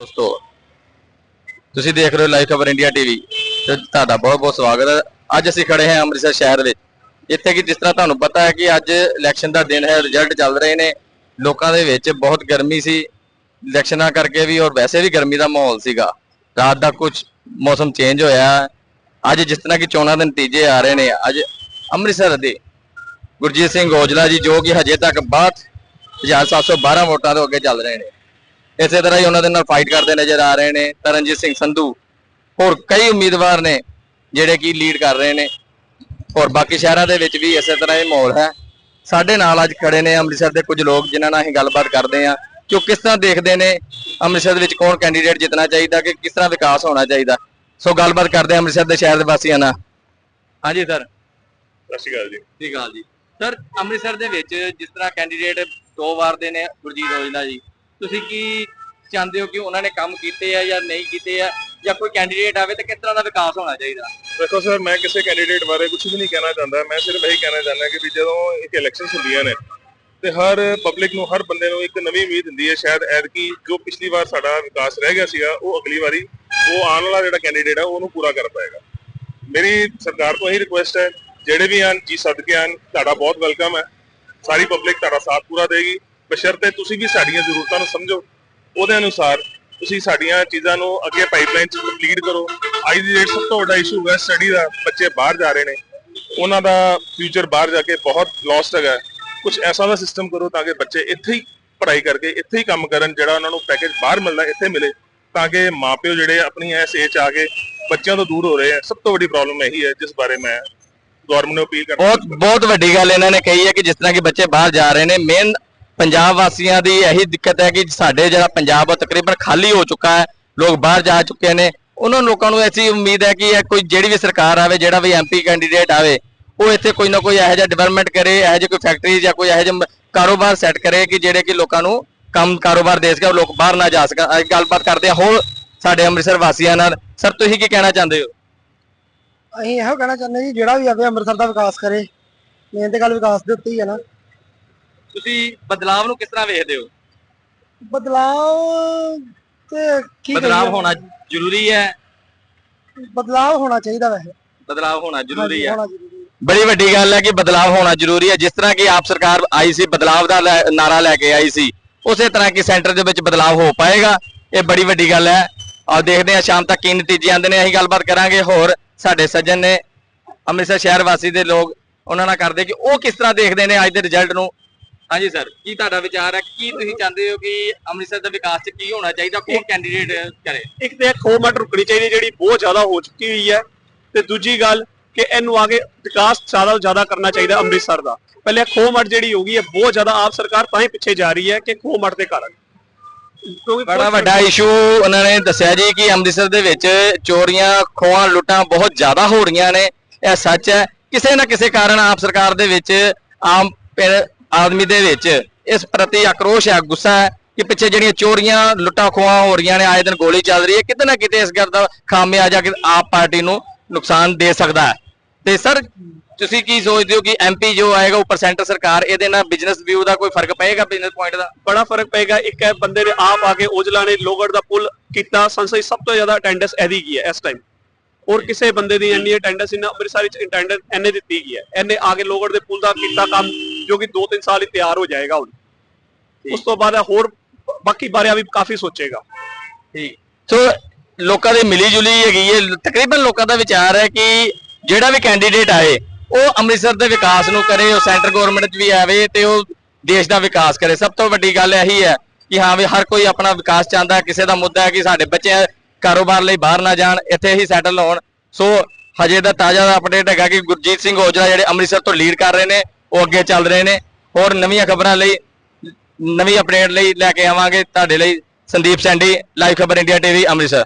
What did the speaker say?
ਦੋਸਤੋ, ਤੁਸੀਂ ਦੇਖ ਰਹੇ ਹੋ ਲਾਈਵ ਖਬਰ ਇੰਡੀਆ ਟੀਵੀ ਤੇ ਤੁਹਾਡਾ ਬਹੁਤ ਬਹੁਤ ਸਵਾਗਤ ਹੈ। ਅੱਜ ਅਸੀਂ ਖੜੇ ਹਾਂ ਅੰਮ੍ਰਿਤਸਰ ਸ਼ਹਿਰ ਵਿੱਚ ਇੱਥੇ ਕਿ ਜਿਸ ਤਰ੍ਹਾਂ ਤੁਹਾਨੂੰ ਪਤਾ ਹੈ ਕਿ ਅੱਜ ਇਲੈਕਸ਼ਨ ਦਾ ਦਿਨ ਹੈ ਰਿਜ਼ਲਟ ਚੱਲ ਰਹੇ ਨੇ। ਲੋਕਾਂ ਦੇ ਵਿੱਚ ਬਹੁਤ ਗਰਮੀ ਸੀ। ਇਲੈਕਸ਼ਨਾਂ ਕਰਕੇ ਵੀ ਔਰ ਵੈਸੇ ਵੀ ਗਰਮੀ ਦਾ ਮਾਹੌਲ ਸੀਗਾ। ਰਾਤ ਦਾ ਕੁਝ ਮੌਸਮ ਚੇਂਜ ਹੋਇਆ ਅੱਜ ਜਿਸ ਤਰ੍ਹਾਂ ਕਿ ਚੋਣਾਂ ਦੇ ਨਤੀਜੇ ਆ ਰਹੇ ਨੇ, ਅੱਜ ਅੰਮ੍ਰਿਤਸਰ ਦੇ ਗੁਰਜੀਤ ਸਿੰਘ ਔਜਲਾ ਜੀ ਜੋ ਕਿ ਹਜੇ ਤੱਕ 62712 ਵੋਟਾਂ ਤੋਂ ਅੱਗੇ ਚੱਲ ਰਹੇ ਨੇ। ਇਸੇ ਤਰ੍ਹਾਂ ਹੀ ਉਹਨਾਂ ਦੇ ਨਾਲ ਫਾਈਟ ਕਰਦੇ ਨਜ਼ਰ ਆ ਰਹੇ ਨੇ ਤਰਨਜੀਤ ਸਿੰਘ ਸੰਧੂ ਹੋਰ ਕਈ ਉਮੀਦਵਾਰ ਨੇ ਜਿਹੜੇ ਕਿ ਲੀਡ ਕਰ ਰਹੇ ਨੇ। ਹੋਰ ਬਾਕੀ ਸ਼ਹਿਰਾਂ ਦੇ ਵਿੱਚ ਵੀ ਇਸੇ ਤਰ੍ਹਾਂ ਹੀ ਮਾਹੌਲ ਹੈ। ਸਾਡੇ ਨਾਲ ਅੱਜ ਖੜੇ ਨੇ ਅੰਮ੍ਰਿਤਸਰ ਦੇ ਕੁਝ ਲੋਕ ਜਿਨ੍ਹਾਂ ਨਾਲ ਅਸੀਂ ਗੱਲਬਾਤ ਕਰਦੇ ਹਾਂ ਕਿ ਉਹ ਕਿਸ ਤਰ੍ਹਾਂ ਦੇਖਦੇ ਨੇ ਅੰਮ੍ਰਿਤਸਰ ਦੇ ਵਿੱਚ ਕੌਣ ਕੈਂਡੀਡੇਟ ਜਿੱਤਣਾ ਚਾਹੀਦਾ ਕਿ ਕਿਸ ਤਰ੍ਹਾਂ ਵਿਕਾਸ ਹੋਣਾ ਚਾਹੀਦਾ। ਸੋ ਗੱਲਬਾਤ ਕਰਦੇ ਹਾਂ ਅੰਮ੍ਰਿਤਸਰ ਦੇ ਸ਼ਹਿਰ ਦੇ ਵਾਸੀਆਂ ਨਾਲ। ਹਾਂਜੀ ਸਰ ਸਤਿ ਸ਼੍ਰੀ ਅਕਾਲ ਜੀ। ਠੀਕ ਹਾਲ ਜੀ। ਸਰ ਅੰਮ੍ਰਿਤਸਰ ਦੇ ਵਿੱਚ ਜਿਸ ਤਰ੍ਹਾਂ ਕੈਂਡੀਡੇਟ ਦੋ ਵਾਰ ਦੇ ਨੇ ਗੁਰਜੀਤ ਔਜਲਾ ਜੀ ਤੁਸੀਂ ਕੀ ਚਾਹੁੰਦੇ ਹੋ ਕਿ ਉਹਨਾਂ ਨੇ ਕੰਮ ਕੀਤੇ ਆ ਜਾਂ ਨਹੀਂ ਕੀਤੇ ਆ ਜਾਂ ਕੋਈ ਕੈਂਡੀਡੇਟ ਆਵੇ ਤਾਂ ਕਿਸ ਤਰ੍ਹਾਂ ਦਾ ਵਿਕਾਸ ਹੋਣਾ ਚਾਹੀਦਾ? ਦੇਖੋ ਸਰ, ਮੈਂ ਕਿਸੇ ਕੈਂਡੀਡੇਟ ਬਾਰੇ ਕੁਝ ਵੀ ਨਹੀਂ ਕਹਿਣਾ ਚਾਹੁੰਦਾ। ਮੈਂ ਸਿਰਫ ਇਹੀ ਕਹਿਣਾ ਚਾਹੁੰਦਾ ਕਿ ਵੀ ਜਦੋਂ ਇੱਕ ਇਲੈਕਸ਼ਨਸ ਹੁੰਦੀਆਂ ਨੇ ਤੇ ਹਰ ਪਬਲਿਕ ਨੂੰ, ਹਰ ਬੰਦੇ ਨੂੰ ਇੱਕ ਨਵੀਂ ਉਮੀਦ ਹੁੰਦੀ ਹੈ। ਸ਼ਾਇਦ ਐਤਕੀ ਜੋ ਪਿਛਲੀ ਵਾਰ ਸਾਡਾ ਵਿਕਾਸ ਰਹਿ ਗਿਆ ਸੀਗਾ, ਉਹ ਅਗਲੀ ਵਾਰੀ ਉਹ ਆਉਣ ਵਾਲਾ ਜਿਹੜਾ ਕੈਂਡੀਡੇਟ ਹੈ ਉਹਨੂੰ ਪੂਰਾ ਕਰ ਪਾਏਗਾ। ਮੇਰੀ ਸਰਕਾਰ ਤੋਂ ਇਹੀ ਰਿਕੁਐਸਟ ਹੈ, ਜਿਹੜੇ ਵੀ ਆਣ ਜੀ ਸਦਕੇ ਆਣ ਤੁਹਾਡਾ ਬਹੁਤ ਵੈਲਕਮ ਹੈ। ਸਾਰੀ ਪਬਲਿਕ ਤੁਹਾਡਾ ਸਾਥ ਪੂਰਾ ਦੇਗੀ। ਬਸ਼ਰਤੇ ਤੁਸੀਂ ਵੀ ਸਾਡੀਆਂ ਜ਼ਰੂਰਤਾਂ ਨੂੰ ਸਮਝੋ। ਉਹਦੇ ਅਨੁਸਾਰ ਤੁਸੀਂ ਸਾਡੀਆਂ ਚੀਜ਼ਾਂ ਨੂੰ ਅੱਗੇ ਪਾਈਪਲਾਈਨ ਚ ਕੰਪਲੀਟ ਕਰੋ। ਅੱਜ ਦੀ ਡੇਟ ਸਭ ਤੋਂ ਵੱਡਾ ਇਸ਼ੂ ਹੈ ਸਟੱਡੀ ਦਾ, ਬੱਚੇ ਬਾਹਰ ਜਾ ਰਹੇ ਨੇ। ਉਹਨਾਂ ਦਾ ਫਿਊਚਰ ਬਾਹਰ ਜਾ ਕੇ ਬਹੁਤ ਲੌਸਟ ਹੈਗਾ। ਕੁਝ ਐਸਾ ਦਾ ਸਿਸਟਮ ਕਰੋ ਤਾਂ ਕਿ ਬੱਚੇ ਇੱਥੇ ਹੀ ਪੜ੍ਹਾਈ ਕਰਕੇ, ਇੱਥੇ ਹੀ ਕੰਮ ਕਰਨ ਜਿਹੜਾ ਉਹਨਾਂ ਨੂੰ ਪੈਕੇਜ ਬਾਹਰ ਮਿਲਦਾ, ਇੱਥੇ ਮਿਲੇ। ਤਾਂ ਕਿ ਮਾਪਿਓ ਜਿਹੜੇ ਆਪਣੀ ਇਸ ਏਜ ਆ ਕੇ ਬੱਚਿਆਂ ਤੋਂ ਦੂਰ ਹੋ ਰਹੇ ਆ ਸਭ ਤੋਂ ਵੱਡੀ ਪ੍ਰੋਬਲਮ ਇਹੀ ਹੈ ਜਿਸ ਬਾਰੇ ਮੈਂ ਗਵਰਨਮੈਂਟ ਨੂੰ ਅਪੀਲ ਕਰਦਾ ਬਹੁਤ ਬਹੁਤ ਵੱਡੀ ਗੱਲ ਇਹਨਾਂ ਨੇ ਕਹੀ ਹੈ ਕਿ ਜਿਸ ਤਰ੍ਹਾਂ ਕਿ ਬੱਚੇ ਬਾਹਰ ਜਾ ਰਹੇ ਨੇ ਮੇਨ ਪੰਜਾਬ ਵਾਸੀਆਂ ਦੀ ਇਹੀ ਦਿੱਕਤ ਹੈ ਕਿ ਸਾਡੇ ਜਿਹੜਾ ਪੰਜਾਬ ਉਹ ਤਕਰੀਬਨ ਖਾਲੀ ਹੋ ਚੁੱਕਾ ਹੈ, ਲੋਕ ਬਾਹਰ ਜਾ ਚੁੱਕੇ ਨੇ। ਉਹਨਾਂ ਲੋਕਾਂ ਨੂੰ ਐਸੀ ਉਮੀਦ ਹੈ ਕਿ ਕੋਈ ਜਿਹੜੀ ਵੀ ਸਰਕਾਰ ਆਵੇ, ਜਿਹੜਾ ਵੀ ਐਮਪੀ ਕੈਂਡੀਡੇਟ ਆਵੇ, ਉਹ ਇੱਥੇ ਕੋਈ ਨਾ ਕੋਈ ਇਹੋ ਜਿਹਾ ਡਿਵੈਲਪਮੈਂਟ ਕਰੇ, ਇਹੋ ਜਿਹੀ ਕੋਈ ਫੈਕਟਰੀ ਜਾਂ ਕੋਈ ਇਹੋ ਜਿਹਾ ਕਾਰੋਬਾਰ ਸੈੱਟ ਕਰੇ ਕਿ ਜਿਹੜੇ ਕਿ ਲੋਕਾਂ ਨੂੰ ਕੰਮ ਕਾਰੋਬਾਰ ਦੇ ਸਕੇ ਲੋਕ ਬਾਹਰ ਨਾ ਜਾ ਸਕਣ। ਅੱਜ ਗੱਲਬਾਤ ਕਰਦੇ ਆ ਹੋਰ ਸਾਡੇ ਅੰਮ੍ਰਿਤਸਰ ਵਾਸੀਆਂ ਨਾਲ। ਸਰ ਤੁਸੀਂ ਕੀ ਕਹਿਣਾ ਚਾਹੁੰਦੇ ਹੋ? ਅਸੀਂ ਇਹੋ ਕਹਿਣਾ ਚਾਹੁੰਦੇ ਜੀ, ਜਿਹੜਾ ਵੀ ਆਵੇ ਅੰਮ੍ਰਿਤਸਰ ਦਾ ਵਿਕਾਸ ਕਰੇ ਮੇਨ ਤੇ ਗੱਲ ਵਿਕਾਸ ਦੇ ਉੱਤੇ ਹੀ ਹੈ ਨਾ। ਤੁਸੀਂ ਬਦਲਾਵ ਨੂੰ ਕਿਸ ਤਰ੍ਹਾਂ ਵੇਖਦੇ ਹੋ? ਬਦਲਾਵ ਤੇ ਕੀ ਬਦਲਾਵ ਕਹੀਏ? ਹੋਣਾ ਜ਼ਰੂਰੀ ਹੈ। ਬਦਲਾਵ ਹੋਣਾ ਚਾਹੀਦਾ ਵੈਸੇ। ਬਦਲਾਵ ਹੋਣਾ ਜ਼ਰੂਰੀ ਹੈ। ਹੋਣਾ ਜ਼ਰੂਰੀ ਹੈ। ਬੜੀ ਵੱਡੀ ਗੱਲ ਹੈ ਕਿ ਬਦਲਾਵ ਹੋਣਾ ਜ਼ਰੂਰੀ ਹੈ। ਜਿਸ ਤਰ੍ਹਾਂ ਕਿ ਆਪ ਸਰਕਾਰ ਆਈ ਸੀ ਬਦਲਾਵ ਦਾ ਲੈ- ਨਾਰਾ ਲੈ ਕੇ ਆਈ ਸੀ ਉਸੇ ਤਰ੍ਹਾਂ ਕਿ ਸੈਂਟਰ ਦੇ ਵਿੱਚ ਬਦਲਾਵ ਹੋ ਪਾਏਗਾ। ਇਹ ਬੜੀ ਵੱਡੀ ਗੱਲ ਹੈ। ਔਰ ਦੇਖਦੇ ਹਾਂ ਸ਼ਾਮ ਤੱਕ ਕੀ ਨਤੀਜੇ ਆਉਂਦੇ ਨੇ। ਅਸੀਂ ਗੱਲਬਾਤ ਕਰਾਂਗੇ। ਹੋਰ ਸਾਡੇ ਸੱਜਣ ਨੇ ਅੰਮ੍ਰਿਤਸਰ ਸ਼ਹਿਰ ਵਾਸੀ ਦੇ ਲੋਕ ਉਹਨਾਂ ਨਾਲ ਕਰਦੇ ਕਿ ਉਹ ਕਿਸ ਤਰ੍ਹਾਂ ਦੇਖਦੇ ਨੇ ਅੱਜ ਦੇ ਰਿਜ਼ਲਟ ਨੂੰ। ਹਾਂਜੀ ਸਰ ਕੀ ਤੁਹਾਡਾ ਵਿਚਾਰ ਹੈ? ਕੀ ਤੁਸੀਂ ਚਾਹੁੰਦੇ ਹੋ ਕਿ ਅੰਮ੍ਰਿਤਸਰ ਦੇ ਵਿਕਾਸ 'ਚ ਕੀ ਹੋਣਾ ਚਾਹੀਦਾ? ਕੌਣ ਕੈਂਡੀਡੇਟ ਕਰੇ? ਇੱਕ ਤੇ ਖੋ ਮਟ ਰੁਕਣੀ ਚਾਹੀਦੀ ਜਿਹੜੀ ਬਹੁਤ ਜ਼ਿਆਦਾ ਹੋ ਚੁੱਕੀ ਹੋਈ ਹੈ। ਤੇ ਦੂਜੀ ਗੱਲ ਕਿ ਇਹਨੂੰ ਅੱਗੇ ਵਿਕਾਸ ਜ਼ਿਆਦਾ ਤੋਂ ਜ਼ਿਆਦਾ ਕਰਨਾ ਚਾਹੀਦਾ ਅੰਮ੍ਰਿਤਸਰ ਦਾ। ਪਹਿਲੇ ਖੋ ਮਟ ਜਿਹੜੀ ਹੋ ਗਈ ਹੈ ਬਹੁਤ ਜ਼ਿਆਦਾ ਆਪ ਸਰਕਾਰ ਤਾਂ ਹੀ ਪਿੱਛੇ ਜਾ ਰਹੀ ਹੈ ਕਿ ਖੋ ਮਟ ਦੇ ਕਾਰਨ। ਬੜਾ ਵੱਡਾ ਇਸ਼ੂ ਉਹਨਾਂ ਨੇ ਦੱਸਿਆ ਜੀ ਕਿ ਅੰਮ੍ਰਿਤਸਰ ਦੇ ਵਿੱਚ ਚੋਰੀਆਂ ਖੋਹਾਂ ਲੁੱਟਾਂ ਬਹੁਤ ਜ਼ਿਆਦਾ ਹੋ ਰਹੀਆਂ ਨੇ। ਇਹ ਸੱਚ ਹੈ। ਕਿਸੇ ਨਾ ਕਿਸੇ ਕਾਰਨ ਆਪ ਸਰਕਾਰ ਦੇ ਵਿੱਚ ਆਮ ਪਿੰ- ਆਦਮੀ ਦੇ ਵਿੱਚ ਇਸ ਪ੍ਰਤੀ ਆਕਰੋਸ਼ ਹੈ ਗੁੱਸਾ ਹੈ ਕਿ ਪਿੱਛੇ ਜਿਹੜੀਆਂ ਚੋਰੀਆਂ, ਲੁੱਟਾਂ ਖੋਹਾਂ ਹੋ ਰਹੀਆਂ ਨੇ, ਆਏ ਦਿਨ ਗੋਲੀ ਚੱਲ ਰਹੀ ਹੈ, ਕਿਤੇ ਨਾ ਕਿਤੇ ਇਸ ਗੱਲ ਦਾ ਖਾਮਿਆਜਾ ਕਿ ਆਪ ਪਾਰਟੀ ਨੂੰ ਨੁਕਸਾਨ ਦੇ ਸਕਦਾ ਹੈ। ਤੇ ਸਰ, ਤੁਸੀਂ ਕੀ ਸੋਚਦੇ ਹੋ ਕਿ ਐਮਪੀ ਜੋ ਆਏਗਾ, ਉੱਪਰ ਸੈਂਟਰ ਸਰਕਾਰ, ਇਹਦੇ ਨਾਲ ਬਿਜ਼ਨਸ ਵਿਊ ਦਾ ਕੋਈ ਫ਼ਰਕ ਪਏਗਾ ਬਿਜ਼ਨਸ ਪੁਆਇੰਟ ਦਾ? ਬੜਾ ਫ਼ਰਕ ਪਏਗਾ। ਇੱਕ ਹੈ ਬੰਦੇ ਨੇ ਆਪ ਆ ਕੇ ਔਜਲਾ ਨੇ ਲੋਗੜ ਦਾ ਪੁਲ ਕੀਤਾ, ਸੰਸਦ ਸਭ ਤੋਂ ਜ਼ਿਆਦਾ ਅਟੈਂਡੈਂਸ ਇਹਦੀ ਕੀ ਹੈ ਇਸ ਟਾਈਮ ਔਰ ਕਿਸੇ ਬੰਦੇ ਦੀ ਇੰਨੀ ਅਟੈਂਡੈਂਸ ਇਹਨਾਂ ਅੰਮ੍ਰਿਤਸਰ ਵਿੱਚ ਅਟੈਂਡੈਂਸ ਇਹਨੇ ਦਿੱਤੀ ਕੀ ਹੈ? ਇਹਨੇ ਆ ਕੇ ਲੋਗੜ ਦੇ ਪੁਲ ਦਾ ਕੀਤਾ ਕੰਮ ਜੋ ਕਿ 2-3 ਸਾਲ ਹੀ ਤਿਆਰ ਹੋ ਜਾਏਗਾ ਹੁਣ। ਉਸ ਤੋਂ ਬਾਅਦ ਹੋਰ ਬਾਕੀ ਬਾਰੇ ਵੀ ਕਾਫੀ ਸੋਚੇਗਾ। ਠੀਕ। ਸੋ ਲੋਕਾਂ ਦੀ ਮਿਲੀ ਜੁਲੀ ਹੈਗੀ ਹੈ। ਤਕਰੀਬਨ ਲੋਕਾਂ ਦਾ ਵਿਚਾਰ ਹੈ ਕਿ ਜਿਹੜਾ ਵੀ ਕੈਂਡੀਡੇਟ ਆਏ ਉਹ ਅੰਮ੍ਰਿਤਸਰ ਦੇ ਵਿਕਾਸ ਨੂੰ ਕਰੇ ਉਹ ਸੈਂਟਰ ਗਵਰਨਮੈਂਟ 'ਚ ਵੀ ਆਵੇ ਤੇ ਉਹ ਦੇਸ਼ ਦਾ ਵਿਕਾਸ ਕਰੇ। ਸਭ ਤੋਂ ਵੱਡੀ ਗੱਲ ਇਹੀ ਹੈ ਕਿ ਹਾਂ ਵੀ ਹਰ ਕੋਈ ਆਪਣਾ ਵਿਕਾਸ ਚਾਹੁੰਦਾ। ਕਿਸੇ ਦਾ ਮੁੱਦਾ ਹੈ ਕਿ ਸਾਡੇ ਬੱਚੇ ਕਾਰੋਬਾਰ ਲਈ ਬਾਹਰ ਨਾ ਜਾਣ ਇੱਥੇ ਹੀ ਸੈਟਲ ਹੋਣ। ਸੋ ਹਜੇ ਦਾ ਤਾਜ਼ਾ ਅਪਡੇਟ ਹੈਗਾ ਕਿ ਗੁਰਜੀਤ ਸਿੰਘ ਔਜਲਾ ਜਿਹੜੇ ਅੰਮ੍ਰਿਤਸਰ ਤੋਂ ਲੀਡ ਕਰ ਰਹੇ ਨੇ ਉਹ ਅੱਗੇ ਚੱਲ ਰਹੇ ਨੇ। ਹੋਰ ਨਵੀਆਂ ਖਬਰਾਂ ਲਈ, ਨਵੀਂ ਅਪਡੇਟ ਲਈ ਲੈ ਕੇ ਆਵਾਂਗੇ। ਤੁਹਾਡੇ ਲਈ ਸੰਦੀਪ ਸੈਂਡੀ ਲਾਈਵ ਖਬਰ ਇੰਡੀਆ ਟੀਵੀ ਅੰਮ੍ਰਿਤਸਰ।